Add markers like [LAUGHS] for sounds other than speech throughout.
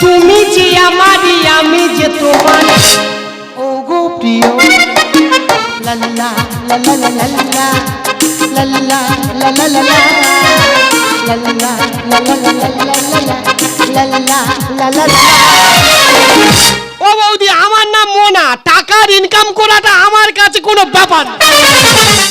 তুমি যে আমারই আমি যে তোমার ও গো প্রিয় লাল্লা লাল্লা লাল্লা লাল্লা লাল্লা লাল্লা লাল্লা লাল্লা লাল্লা লাল্লা লাল্লা ও বৌদি আমার নাম মোনা টাকার ইনকাম করাটা আমার কাছে কোনো ব্যাপার না। আমার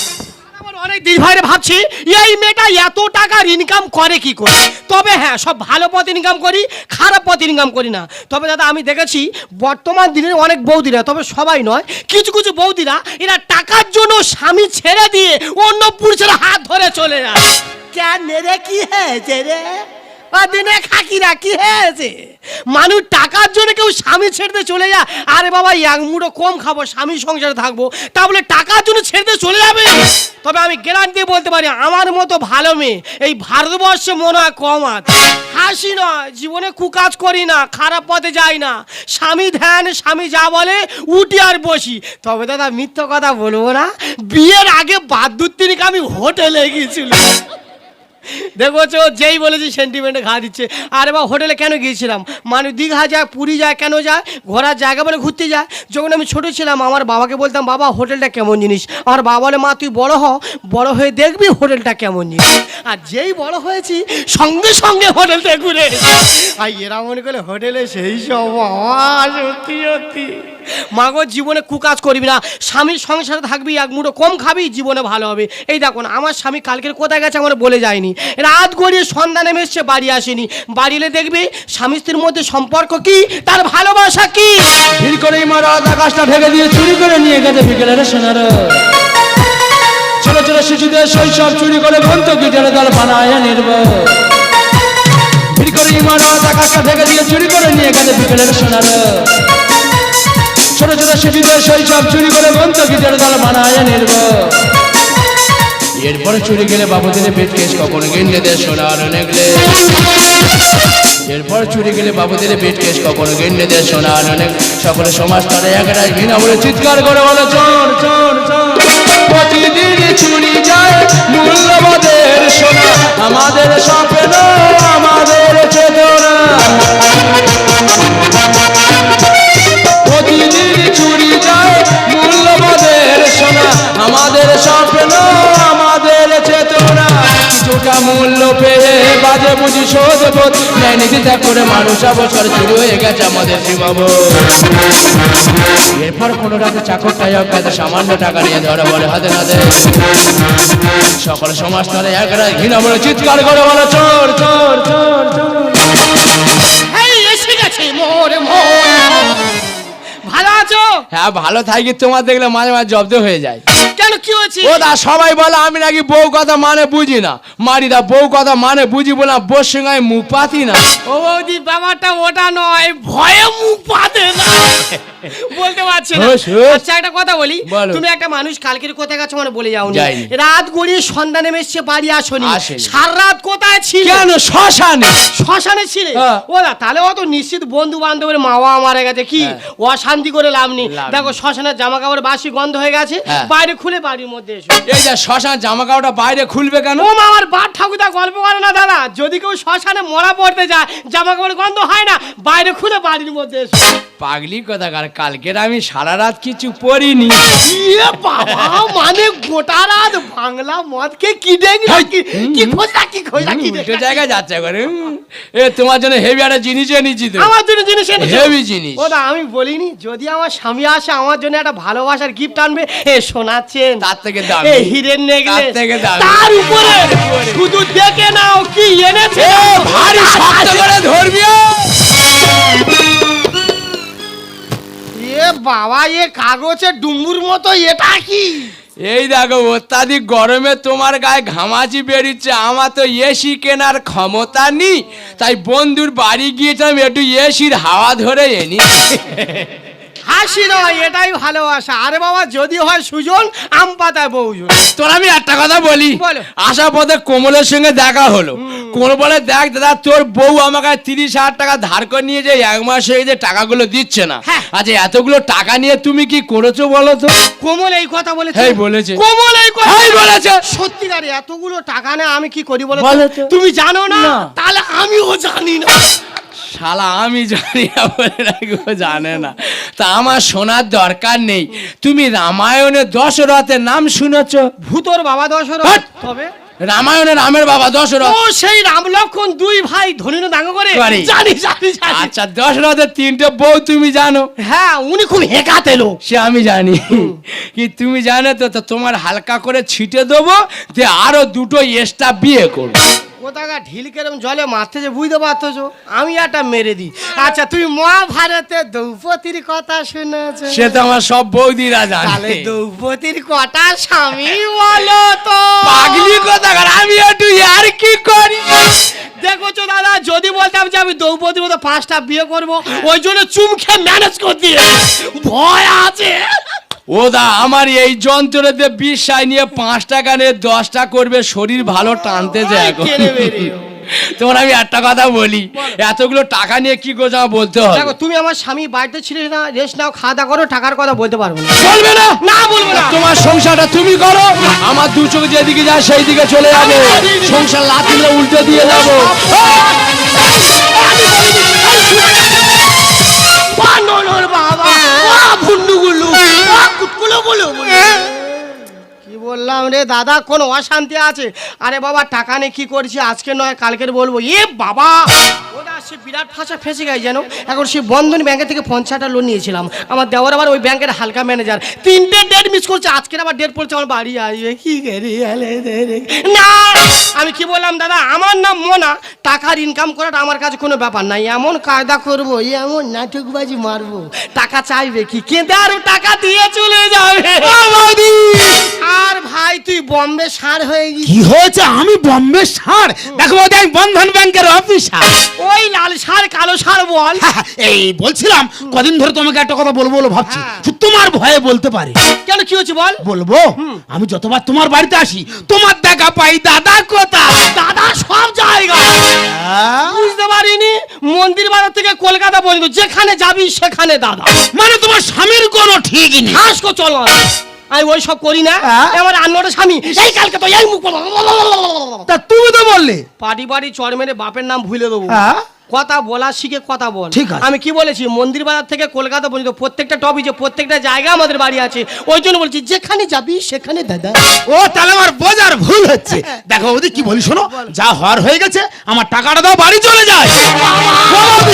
অনেক দিন ভাইরে ভাবছি, এই মেয়েটা এত টাকার ইনকাম করে কি করে? তবে হ্যাঁ সব ভালো পথ ইনকাম করি, খারাপ পথ ইনকাম করি না। তবে দাদা, আমি দেখেছি বর্তমান দিনের অনেক বৌদিরা, তবে সবাই নয়, কিছু কিছু বৌদিরা এরা টাকার জন্য স্বামী ছেড়ে দিয়ে অন্য পুরুষের হাত ধরে চলে যায়। কেন রে, কি হ্যাঁ রে? দিনে খাকিরা, কি হয়েছে? মানুষ টাকার জন্য কেউ স্বামী ছেড়ে চলে যায়। আরে বাবা এক মুঠো কম খাব, স্বামী সংসারে থাকব। তা বলে টাকার জন্য ছেড়ে চলে যাবে? তবে আমি গ্যারান্টি বলতে পারি, আমার মতো ভালো মেয়ে এই ভারতবর্ষে মনে হয় কম আছে। হাসি নয়, জীবনে কুকাজ করি না, খারাপ পথে যাই না। স্বামী ধ্যান, স্বামী যা বলে, উঠি আর বসি। তবে দাদা, মিথ্য কথা বলব না। বিয়ের আগে বাদ্যুৎ তিনিকে আমি হোটেলে গিয়েছিলাম। দেখো ও যেই বলেছি সেন্টিমেন্টে ঘা দিচ্ছে। আরে বা হোটেলে কেন গিয়েছিলাম? মানে দীঘা যায়, পুরী যায়, কেন যায়? ঘোরার জায়গা বলে ঘুরতে যায়। যখন আমি ছোট ছিলাম, আমার বাবাকে বলতাম, বাবা হোটেলটা কেমন জিনিস? আমার বাবা বলে, মা, তুই বড় হ, বড় হয়ে দেখবি হোটেলটা কেমন জিনিস। আর যেই বড় হয়েছি, সঙ্গে সঙ্গে হোটেলটা ঘুরে। আর এরা মনে করে হোটেলে সেই সব সত্যি সত্যি। মাগো, জীবনে কুকাজ করবি না। স্বামীর সংসারে থাকবি, এক মুঠো কম খাবি, জীবনে ভালো হবে। এই দেখুন আমার স্বামী কালকের কোথায় গেছে আমার বলে যায়নি। রাত গড়িয়ে সন্ধ্যা নেমে এসছে, বাড়ি আসেনি। বাড়ি এলে দেখবি, স্বামী স্ত্রীর মধ্যে সম্পর্ক কি, তার ভালোবাসা কি? ভিড় করেই মারা আকাশটা ঢেকে দিয়ে চুরি করে নিয়ে গেছে বিকেলের সোনার। ছোট ছোট শিশুদের শৈশব চুরি করে বন্ধু গিটার দল বানায় নির্ব ভিড় করেই মারা আকাশটা ঢেকে দিয়ে চুরি করে নিয়ে গেছে বিকেলের সোনার। ছোট ছোট শিশুদের শৈশব চুরি করে বন্ধু গিটার দল বানায় নির্ব। এরপরে চুরি গেলে বাবুদের পেট কেস, কখন গেন্ডে দেয় সোনার নেগলে এরপর চুরি গেলে বাবুদের পেট কেস, কখনো গেন্ডে দেয় সোনার অনেক সকলে সমাজ তারা একটাই ঘৃণা বলে চিৎকার করে বলে, চোর চোর চোর। প্রতিদিন চুরি যায় মূল্যবাদের করে মানুষ অবসর শুরু হয়ে গেছে আমাদের সীমাব এরপর কোনো রাতে চাকরটাই অজ্ঞাত সামান্য টাকা নিয়ে ধরে বলে হাতে হাতে সকল সমাজ তারা এক রায় ঘৃণা বলে চিৎকার করে বলে চোর চোর চোর চোর। এসে গেছে মোর মোর। ভালো আছো? হ্যাঁ ভালো থাকি তোমার দেখলে মাঝে মাঝে জব্দ হয়ে যায়। কি হয়েছে? ও দা সবাই বলে আমি নাকি বউ কথা মানে বুঝি না। মারি দা বউ কথা মানে বুঝি বলে বউর সঙ্গে মুখ পাতি না। ও বৌদি ব্যাপারটা ওটা নয় ভয়ে মুখ পাতে না। [LAUGHS] [LAUGHS] বলতে পারছি না। আচ্ছা একটা কথা বলি। তুমি একটা মানুষ কালকের কোথায় গেছো মানে বলে যাওনি। যাইনি। রাত গড়িয়ে সন্ধ্যা নেমে এসছে বাড়ি আসনি। সারা রাত কোথায় ছিল? কেন? শ্মশানে। শ্মশানে ছিলে? হ্যাঁ। ও না তাহলে অত নিশ্চিত বন্ধু বান্ধবের মাওয়া মারা গেছে। কি? হ্যাঁ। অশান্তি করে লাভ নেই। দেখো শ্মশানের জামা কাপড় বাসি গন্ধ হয়ে গেছে। হ্যাঁ। বাইরে খুলে বাড়ির মধ্যে এসো। এই যে শ্মশান জামা কাপড়টা বাইরে খুলবে কেন? ও মা আমার বাপ ঠাকুরদা গল্প করে না দাদা। যদি কেউ শ্মশানে মরা পড়তে যায় জামা কাপড় গন্ধ হয় না। বাইরে খুলে বাড়ির মধ্যে এসো। পাগলি কথা কার কালকের আমি সারা রাত কিছু পড়িনি। ইয়ে বাবা মানে গোটা রাত বাংলা মদকে কি দেখি কি কি খোঁজা কি খোঁজা কি উল্টো জায়গায় যাচ্ছে করে এ তোমার জন্য হেভি একটা জিনিস এনেছি তো। আমার জন্য জিনিস এনেছো? হেভি জিনিস। ও দা আমি বলিনি যদি আমার স্বামী আসে আমার জন্য একটা ভালোবাসার গিফট আনবে এ শোনাচ্ছেন তার থেকে দামি। এ হিরেন নেগলে তার থেকে দামি। তার উপরে শুধু দেখে নাও কি এনেছে। ভারী শক্ত করে ধরবি ও। এ বাবা এ কাগজে ডুম্বুর মতো এটা কি? এই দেখো অত্যাধিক গরমে তোমার গায়ে ঘামাচি বেরিচ্ছে। আমার তো এসি কেনার ক্ষমতা নেই। তাই বন্ধুর বাড়ি গিয়েছিলাম একটু এসির হাওয়া ধরে এনি [LAUGHS] হাসি নয় এটাই ভালোবাসা আরে বাবা যদি হয় সুজন আম পাতায় বউজন তোর আমি একটা কথা বলি বলো। আসার পথে কোমলের সঙ্গে দেখা হলো কোমল বলে দেখ দাদা তোর বউ আমাকে তিরিশ হাজার টাকা ধার করে নিয়ে যে এক মাস হয়ে যে টাকাগুলো দিচ্ছে না হ্যাঁ। আচ্ছা এতগুলো টাকা নিয়ে তুমি কি করেছ বলো তো কোমল এই কথা বলেছে হ্যাঁ, বলেছে। কোমল এই কথা হ্যাঁ, বলেছে। সত্যিকার এতগুলো টাকা না আমি কি করি বলো? বলো। তুমি জানো না। তাহলে আমিও জানি না শালা আমি জানি না বলে জানে না তা আমার শোনার দরকার নেই। তুমি রামায়ণে দশরথের নাম শুনেছ? ভূতর বাবা দশরথ। তবে? রামায়ণে রামের বাবা দশরথ। ও সেই রাম লক্ষণ দুই ভাই ধনী না দাঙ্গ করে। জানি জানি আচ্ছা দশরথের তিনটে বউ তুমি জানো? হ্যাঁ উনি খুব হেকাতে লোক। সে আমি জানি। কি তুমি জানো তো তো তোমার হালকা করে ছিটে দেবো যে আরও দুটো এক্সট্রা বিয়ে করব। কোথাকা ঢিল কেরম জলে মারতে যে বুঝতে পারতো আমি একটা মেরে দিই। আচ্ছা তুই মহাভারতে দ্রৌপদীর কথা শুনেছ? সে তো আমার সব বৌদিরা তাহলে জানে দ্রৌপদীর কটা স্বামী বলো তো। পাগলি কথা আমি একটু আর কি করি? দেখো তো দাদা যদি বলতাম যে আমি দ্রৌপদীর মতো পাঁচটা বিয়ে করব ওই জন্য চুম খেয়ে ম্যানেজ করে দিয়ে ভয় আছে। ও দা আমার এই যন্ত্রে দিয়ে বিশ্বাস নিয়ে পাঁচ টাকা নিয়ে দশটা করবে শরীর ভালো টানতে যায়। তোমার আমি একটা কথা বলি এতগুলো টাকা নিয়ে কি আমার বলতে হবে? দেখো তুমি আমার স্বামী বাড়িতে ছিলে না রেস্ট নাও খাওয়া দাওয়া করো টাকার কথা বলতে পারব না। বলবে না? না বলব না। তোমার সংসারটা তুমি করো আমার দু চোখ যেদিকে যায় সেই দিকে চলে যাবে। সংসার লাতিলে উল্টে দিয়ে যাব। বাবা ভুন্ডুগুলু আ, কুটকুলো বলো বলো। কি বললাম, রে দাদা, কোন অশান্তি আছে? আরে বাবা, টাকা নিয়ে কি করছি? আজকে নয়, কালকের বলব। এ বাবা! ওটা সে বিরাট ফাঁসা ফেঁসে গেছে যেন এখন সে বন্ধন ব্যাংকে থেকে পঞ্চাশটা লোন নিয়েছিলাম। আমার দেওয়ার আবার ওই ব্যাংকের হালকা ম্যানেজার তিনটে ডেট মিস করছে, আজকের আবার ডেট পড়ছে, আমার বাড়ি আসবে। কি করে। না, আমি কি বললাম দাদা, আমার নাম মোনা। টাকার ইনকাম করাটা আমার কাছে কোনো ব্যাপার নাই এমন কায়দা করব, এমন নাটকবাজি মারবো। টাকা চাইবে কি? কেঁদে আর টাকা দিয়ে চলে যাবে। আর ভাই তুই বম্বে সার হয়ে গেছিস। কি হয়েছে? আমি বম্বে সার? দেখো বৌদি, আমি বন্ধন ব্যাংকের অফিসার ওই লাল সার কালো সার বল। এই বলছিলাম কদিন ধরে তোমাকে একটা কথা বলব বলে ভাবছি। হ্যাঁ। শুধু তোমার ভয়ে বলতে পারি। কেন কি হচ্ছে বল? বলব? আমি যতবার তোমার বাড়িতে আসি তোমার দেখা পাই দাদা কোথা দাদা সব জায়গা বুঝতে পারিনি মন্দির বাজার থেকে কলকাতা পর্যন্ত যেখানে যাবি সেখানে দাদা। মানে তোমার স্বামীর কোনো ঠিক নেই। কো চল। আমি ওই সব করি না। হ্যাঁ? আমার আন্নটা স্বামী এই কালকে তো এই মুখ তা তুমি তো বললে। পাটি বাড়ি চর মেরে বাপের নাম ভুলে দেবো। হ্যাঁ? কথা বলা শিখে কথা বল। ঠিক আছে। আমি কি বলেছি মন্দির বাজার থেকে কলকাতা পর্যন্ত প্রত্যেকটা টপি যে প্রত্যেকটা জায়গা আমাদের বাড়ি আছে ওই জন্য বলছি যেখানে যাবি সেখানে দাদা। ও তাহলে আমার বোঝার ভুল হচ্ছে। দেখো বৌদি কি বলি শোনো যা হওয়ার হয়ে গেছে আমার টাকাটা দাও বাড়ি চলে যায়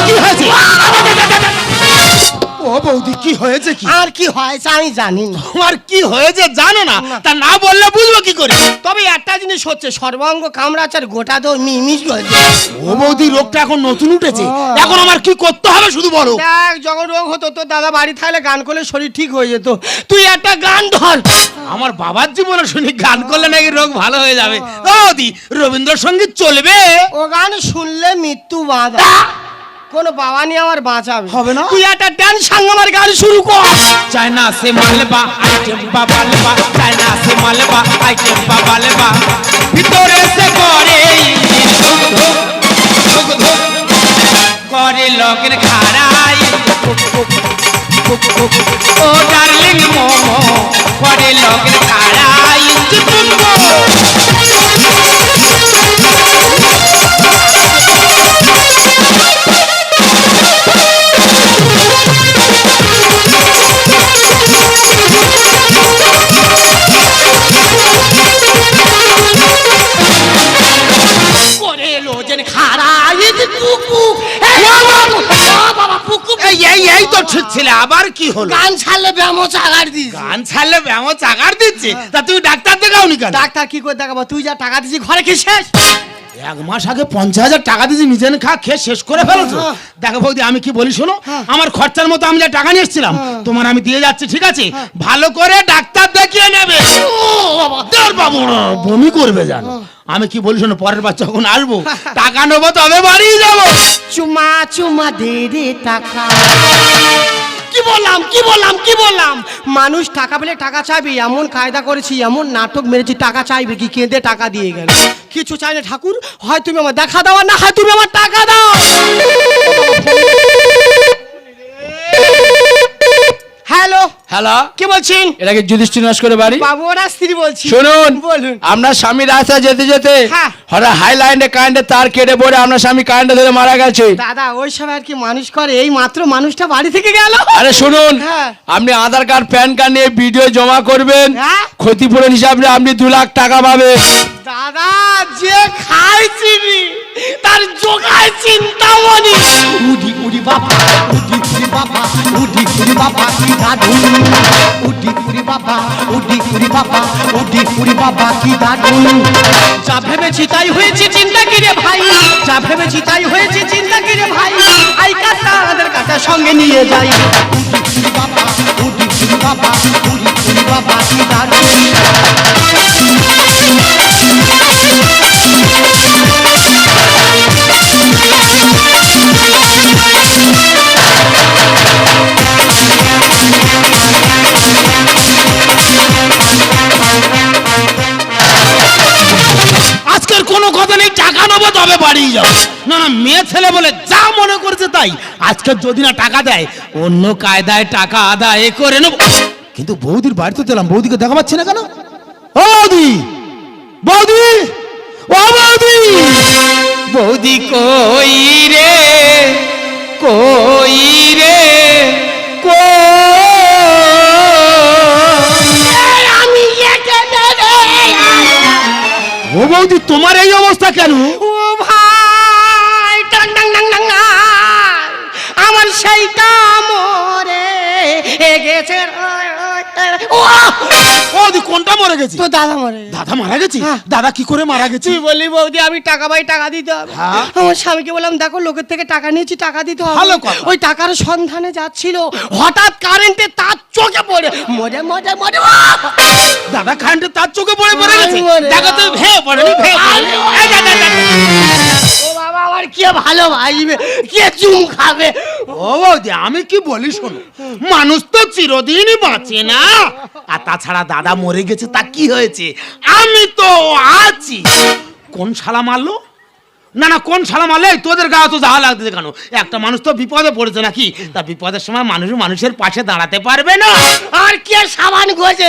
কি হয়েছে? ও বৌদি কি হয়েছে কি? আর কি হয়েছে আমি জানি না। তোমার কি হয়েছে জানো না? তা না বললে বুঝব কি করে? তবে একটা জিনিস হচ্ছে সর্বাঙ্গ কামড়াচার গোটা তো মিমিস করছে ও বৌদি রোগটা এখন নতুন উঠেছে। এখন আমার কি করতে হবে শুধু বলো? দেখ যখন রোগ হতো তো দাদা বাড়ি থাকলে গান করলে শরীর ঠিক হয়ে যেত। তুই একটা গান ধর। আমার বাবার জীবনে শুনি গান করলে নাকি রোগ ভালো হয়ে যাবে। ও বৌদি রবীন্দ্রসঙ্গীত চলবে? ও গান শুনলে মৃত্যু বাঁধা। কোন বাবা নিয়ে আমার বাঁচাবে। হবে না? তুই একটা ড্যান্স সঙ্গ আমার গান শুরু কর। চায়না সে মালবা আইটেম বাবা লেবা চায়না সে মালবা আইটেম বাবা লেবা ভিতরে সে করে করে লোকের খাড়াই। ও ডার্লিং মোমো করে লোকের তো ঠিক ছিল আবার কি হলো? গান ছাড়লে ব্যামো চাগার দিস গান ছাড়লে ব্যামো চাগার দিচ্ছে? তা তুই ডাক্তার দেখাওনি কেন? ডাক্তার কি করে দেখাবো? তুই যা টাকা দিছিস ঘরে কি শেষ? এক মাস আগে পঞ্চাশ হাজার টাকা দিয়েছি নিজে খা খেয়ে শেষ করে ফেলেছো। হ্যাঁ। দেখো বৌদি আমি কি বলি শোনো? আমার খরচার মতো আমি যা টাকা নিয়ে এসেছিলাম হ্যাঁ। তোমার আমি দিয়ে যাচ্ছি ঠিক আছে? ভালো করে ডাক্তার দেখিয়ে নেবে। বাবু বমি করবে জানো আমি কি বলি শোনো পরের বার যখন আসব টাকা নেব তবে বাড়ি যাব। চুমা চুমা দে টাকা। কি বললাম কি বললাম কি বললাম? মানুষ টাকা পেলে টাকা চাইবে, এমন কায়দা করেছি, এমন নাটক মেরেছি, টাকা চাইবে কি, কেঁদে টাকা দিয়ে গেল। কিছু চাই না ঠাকুর, হয় তুমি আমার দেখা দাও না হয় তুমি আমার টাকা দাও। হ্যালো। হ্যালো। কে বলছেন? এটা কি যুধিষ্ঠির নস্করের বাড়ি। বাবু ওরা স্ত্রী বলছি। শুনুন বলুন। আপনার স্বামী রাস্তায় যেতে যেতে হ্যাঁ। হঠাৎ হাই লাইনে কারেন্টে তার কেটে পড়ে আপনার স্বামী কারেন্টে ধরে মারা গেছে। দাদা ওই সব আর কি মানুষ করে এই মাত্র মানুষটা বাড়ি থেকে গেল। আরে শুনুন হ্যাঁ। আপনি আধার কার্ড প্যান কার্ড নিয়ে ভিডিও জমা করবেন। হ্যাঁ। ক্ষতিপূরণ হিসাবে আপনি দু লাখ টাকা পাবেন। দাদা যে খায় চিনি। তার জোগায় চিন্তামণি। উডি উডি বাবা উডি উডি বাবা উডি উডি বাবা কি দারুণ। উডি উডি বাবা উডি উডি বাবা উডি উডি বাবা কি দারুণ। যা ভেবেছি তাই হয়েছে চিন্তা কি রে ভাই। যা ভেবেছি তাই হয়েছে চিন্তা কি রে ভাই। আই কাটা আমাদের কাটা সঙ্গে নিয়ে যাই। উডি উডি বাবা উডি উডি বাবা উডি উডি বাবা কি দারুণ। তবে বাড়ি যাব? না না মেয়ে ছেলে বলে যা মনে করছে তাই। আজকে যদি না টাকা দেয় অন্য কায়দায় টাকা আদায় করে নেব। কিন্তু বৌদির বাড়িতে দিলাম বৌদিকে দেখা পাচ্ছি না কেন? ও বৌদি! বৌদি! ও বৌদি! বৌদি কই রে? কই রে? ও বৌদি তোমার এই অবস্থা কেন? আমার সেই কামরে গেছে কোনটা মরে গেছে তো দাদা মরে দাদা মারা গেছে হ্যাঁ। দাদা কি করে মারা গেছে তুই বললি বৌদি আমি টাকা পাই টাকা দিতে হবে। হ্যাঁ। আমার স্বামীকে বললাম দেখো লোকের থেকে টাকা নিয়েছি টাকা দিতে হবে। ভালো ওই টাকার সন্ধানে যাচ্ছিল। হঠাৎ কারেন্টে তার চোখে পড়ে। মরে মরে মরে দাদা কারেন্টে তার চোখে পড়ে গেছে। তো ভালোবাসবে, কে চুম খাবে? ও বৌদি, আমি কি বলি শোনো, মানুষ তো চিরদিনই বাঁচে না। আর তাছাড়া দাদা মরে গেছে, তা কি হয়েছে? আমি তো আছি। কোন শালা মারলো? না না কোন শালা মারলে? তোদের গায়ে তো যাওয়া লাগতেছে কেন? একটা মানুষ তো বিপদে পড়েছে নাকি? তা বিপদের সময় মানুষ মানুষের পাশে দাঁড়াতে পারবে না। আর কে সাবান ঘষে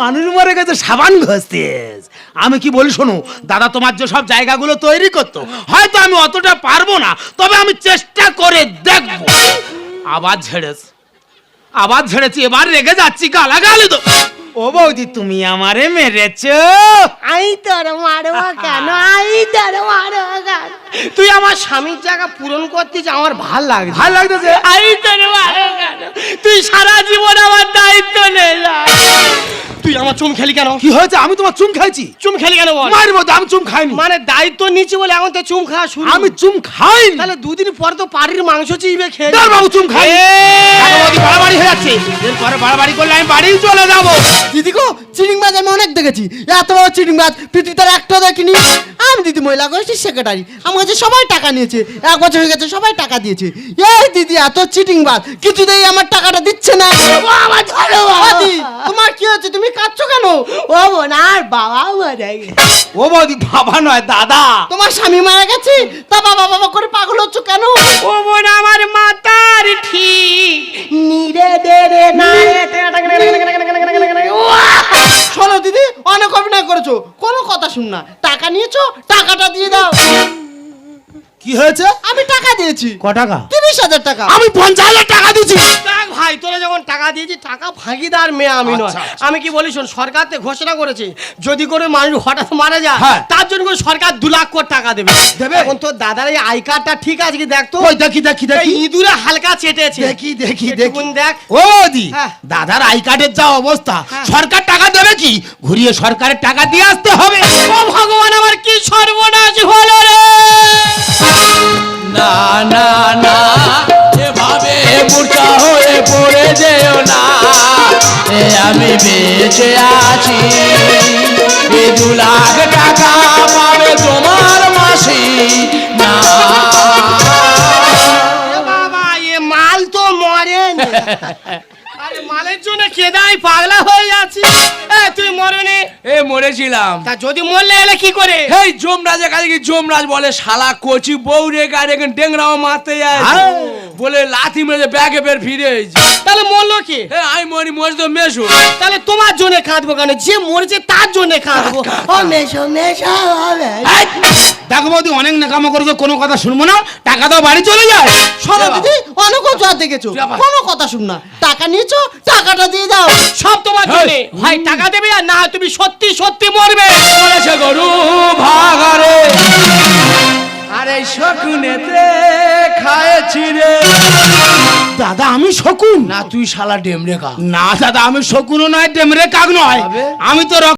মানুষ মরে গেছে সাবান ঘষতেস। আমি কি বলি শোনো দাদা তোমার যে সব জায়গাগুলো তৈরি করতো হয়তো আমি অতটা পারব না তবে আমি চেষ্টা করে দেখব। আবার ঝেড়েছ আবার ঝেড়েছি এবার রেগে যাচ্ছি গালাগালি তো ও বৌদি তুমি আমারে মেরেছো? আই তোর মারবো কেন? আই তোর মারবো কেন? তুই আমার স্বামীর জায়গা পূরণ করতিস আমার ভালো লাগছে। ভালো লাগতেছে? আই তোর মারবো কেন? তুই সারা জীবন আমার দায়িত্ব নে তুই আমার চুম খেলি কেন? কি হয়েছে? আমি তোমার চুম খাইছি? চুম খেলি কেন বল? মায়ের আমি চুম খাইনি। মানে দায়িত্ব নিচ্ছি বলে এখন তো চুম খাওয়া শুরু। আমি চুম খাই তাহলে দুদিন পর তো পাড়ির মাংস চিবে খেয়ে বাবু চুম খাই! বাড়াবাড়ি হয়ে যাচ্ছে। এরপরে বাড়াবাড়ি করলে আমি বাড়ি চলে যাব। দিদি গো চিটিং বাজ আমি অনেক দেখেছি এত বড় চিটিং বাজ পৃথিবীতে আর একটা দেখিনি আমি দিদি মহিলা গোষ্ঠীর সেক্রেটারি আমার কাছে সবাই টাকা নিয়েছে এক বছর হয়ে গেছে সবাই টাকা দিয়েছে এই দিদি এত চিটিং বাজ কিছুতেই আমার টাকাটা দিচ্ছে না তোমার কি হচ্ছে তুমি কাঁদছো কেন ও বোনার বাবা মরে গেছে ও বৌদি বাবা নয় দাদা তোমার স্বামী মারা গেছে তা বাবা বাবা করে পাগল হচ্ছ কেন ও বোন আমার মাতার ঠিক নিরে দে রে না শোনো দিদি অনেক অভিনয় করেছ। কোনো কথা শুন না। টাকা নিয়েছো টাকাটা দিয়ে দাও। কি হয়েছে? আমি টাকা দিয়েছি। ক টাকা? তিরিশ হাজার টাকা। আমি পঞ্চাশ হাজার টাকা দিচ্ছি দেখ ভাই তোরা যখন টাকা দিয়েছি টাকা ভাগিদার মেয়ে আমি নয়। আচ্ছা, আচ্ছা। আমি কি বলি শোন সরকার তো ঘোষণা করেছে যদি করে মানুষ হঠাৎ মারা যায় হ্যাঁ। তার জন্য করে সরকার দু লাখ কোটি টাকা দেবে। দেবে? এখন তোর দাদার এই আই কার্ডটা ঠিক আছে কি দেখ তো? ওই দেখি দেখি দেখি। ইঁদুরে হালকা চেটেছে। দেখি দেখি দেখি। একটুকুন দেখ। ও দি হ্যাঁ। দাদার আই কার্ডের যা অবস্থা হ্যাঁ। সরকার টাকা দেবে কি? ঘুরিয়ে সরকারের টাকা দিয়ে আসতে হবে। ও ভগবান আমার কি সর্বনাশ না না না এভাবে মূর্খা হয়ে পড়ে যেও না। আমি বেঁচে আছি এ দু লাখ টাকা পাবে তোমার মাসি না। বাবা এ মাল তো মরে না [LAUGHS] আরে জন্য কেদাই পাগলা হয়ে যাচ্ছি এ তুই মরনি। এ মরেছিলাম। তা যদি মরলে এলে কি করে? এই যমরাজের কাছে কি যমরাজ বলে শালা কচি বউ রেখে আর এখানে ডেংরাও মারতে যায়। বলে লাথি মেরে ব্যাগে বের ফিরে এসেছি। তাহলে মরলো কি? এ আমি মরি মরে তো মেশো। তাহলে তোমার জন্য কাঁদবো কেন? যে মরেছে তার জন্য কাঁদবো। ও মেশো মেশো দেখো বৌদি অনেক নেকামো করেছ কোনো কথা শুনব না। টাকা দাও বাড়ি চলে যায় শোনো দিদি অনেক জোয়ার দেখেছ। কোনো কথা শুন না। টাকা নিয়েছো টাকাটা দিয়ে দাও। সব তোমার জন্য। হয় টাকা দেবে আর না তুমি সত্যি সত্যি মরবে। বলেছে গরু ভাগারে। আরে শকুনেতে খায়েছি রে। দাদা আমি শকুন? না তুই শালা ডেমরে কাক। না দাদা আমি শকুনও নয় ডেমরে কাক নয়? আমি তো